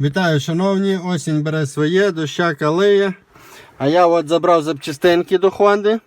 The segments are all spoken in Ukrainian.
Вітаю, шановні, осінь бере своє, доща калиє. А я от забрав запчастинки до Хонди.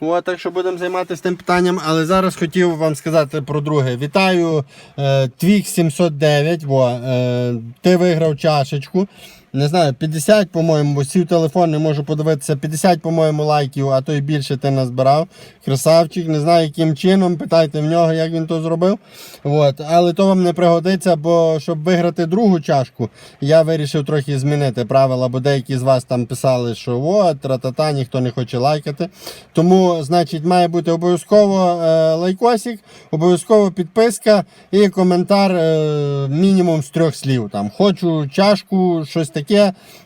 От, так що будемо займатися тим питанням. Але зараз хотів вам сказати про друге. Вітаю е, Твік 709. Во, е, ти виграв чашечку. Не знаю, 50, по-моєму, бо сів телефон, не можу подивитися. 50, по-моєму, лайків, а то й більше ти назбирав. Красавчик, не знаю яким чином. Питайте в нього, як він то зробив. От. Але то вам не пригодиться, бо щоб виграти другу чашку, я вирішив трохи змінити правила, бо деякі з вас там писали, що от, тра-та-та, ніхто не хоче лайкати. Тому, значить, має бути обов'язково е, лайкосик, обов'язково підписка і коментар е, мінімум з трьох слів. Там хочу чашку, щось таке.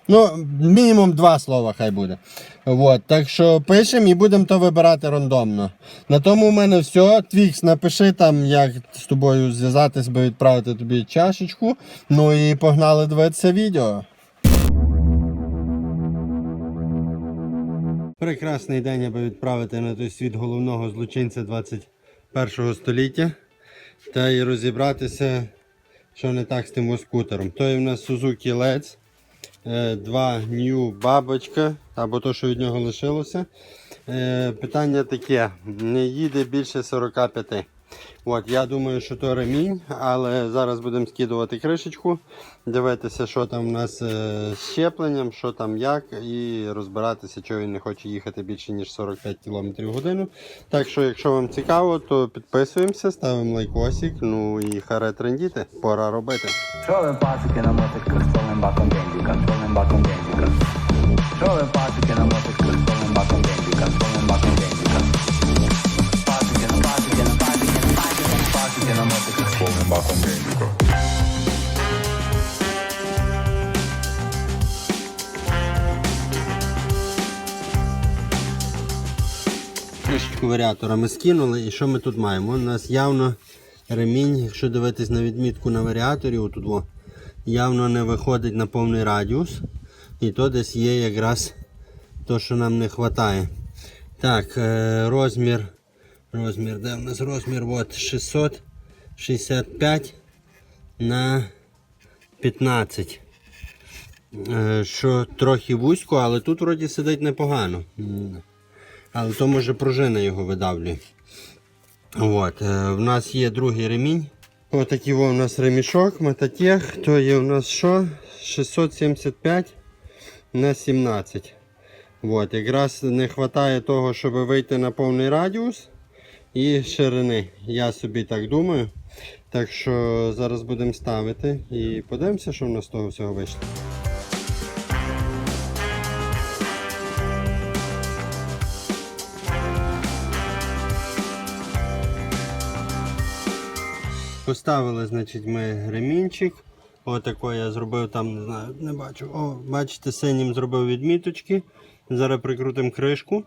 Ну, мінімум два слова хай буде. От, так що пишемо і будемо то вибирати рандомно. На тому у мене все. Твікс, напиши там, як з тобою зв'язатись, би відправити тобі чашечку. Ну і погнали дивитися відео. Прекрасний день, аби відправити на той світ головного злочинця 21 століття та й розібратися, що не так з тим скутером. То є в нас Let's, е, два New бабочка, або то, що від нього лишилося. Е, Питання таке: не їде більше 45. От, я думаю, що то ремінь, але зараз будемо скидувати кришечку, дивитися, що там у нас е, з щепленням, що там як, і розбиратися, чого він не хоче їхати більше ніж 45 км в годину. Так що, якщо вам цікаво, то підписуємося, ставимо лайкосик, ну і харе трендіти, пора робити. Що ви пацики на мотиках з повним баком бензика, з повним баком бензика? Що ви пацики на мотиках з повним баком бензика, з повним баком бензика? Пацики на пацики на пацики на пацики на пацики на мотиках з повним баком бензика. Кришечку варіатора ми скинули і що ми тут маємо? У нас явно ремінь, якщо дивитись на відмітку на варіаторі, отут во, явно не виходить на повний радіус. І то десь є якраз то, що нам не вистачає. Так, е, розмір. Розмір, де в нас розмір? От 665 на 15. Е, Що трохи вузько, але тут вроді сидить непогано. Але то може пружина його видавлює. От, е, в нас є другий ремінь. Отакий у нас ремішок, Мототех. То є у нас що? 675 на 17. От, якраз не вистачає того, щоб вийти на повний радіус і ширини. Я собі так думаю. Так що зараз будемо ставити і подивимося, що в нас з того всього вийшло. Поставили, значить, ми ремінчик. Отако я зробив там, не знаю, не бачу. О, бачите, синім зробив відміточки. Зараз прикрутимо кришку.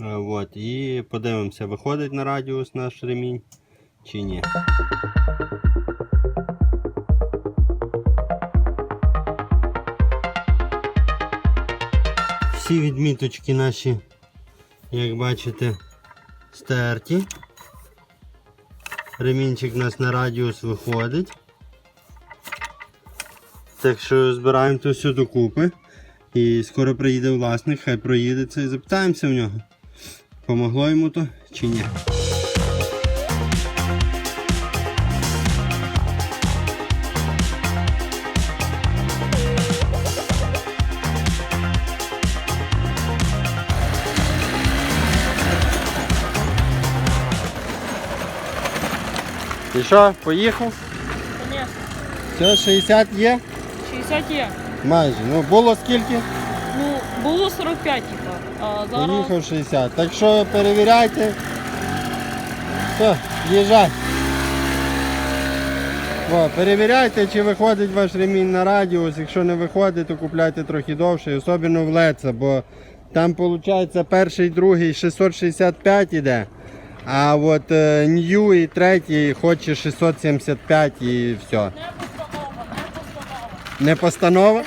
Е, От, і подивимося, виходить на радіус наш ремінь чи ні. Всі відміточки наші, як бачите, стерті. Ремінчик у нас на радіус виходить. Так що збираємо то все докупи. І скоро приїде власник, хай проїдеться і запитаємося в нього. Помогло йому то чи ні. І що, поїхав? Ні, Все, 60 є? 60 є. Майже. Ну було скільки? Ну, було 45, типа. А зараз Поїхав 60. Так що перевіряйте. Все, їжджай. О, перевіряйте, чи виходить ваш ремінь на радіус. Якщо не виходить, то купляйте трохи довше, особливо в Леца, бо там виходить перший, другий 665 іде. А от New і третій хоче 675 і все. Не постанова?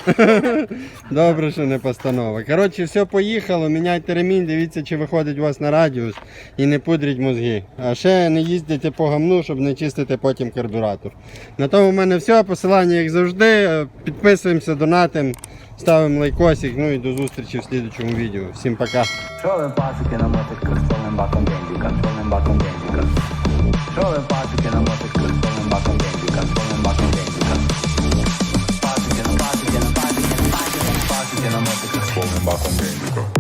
Добре, що не постанова. Коротше, все поїхало, міняйте ремінь, дивіться, чи виходить у вас на радіус і не пудріть мозги. А ще не їздите по гамну, щоб не чистити потім карбюратор. На тому в мене все. Посилання, як завжди. Підписуємося, донатимо, ставимо лайкосик. Ну і до зустрічі в слідчому відео. Всім пока.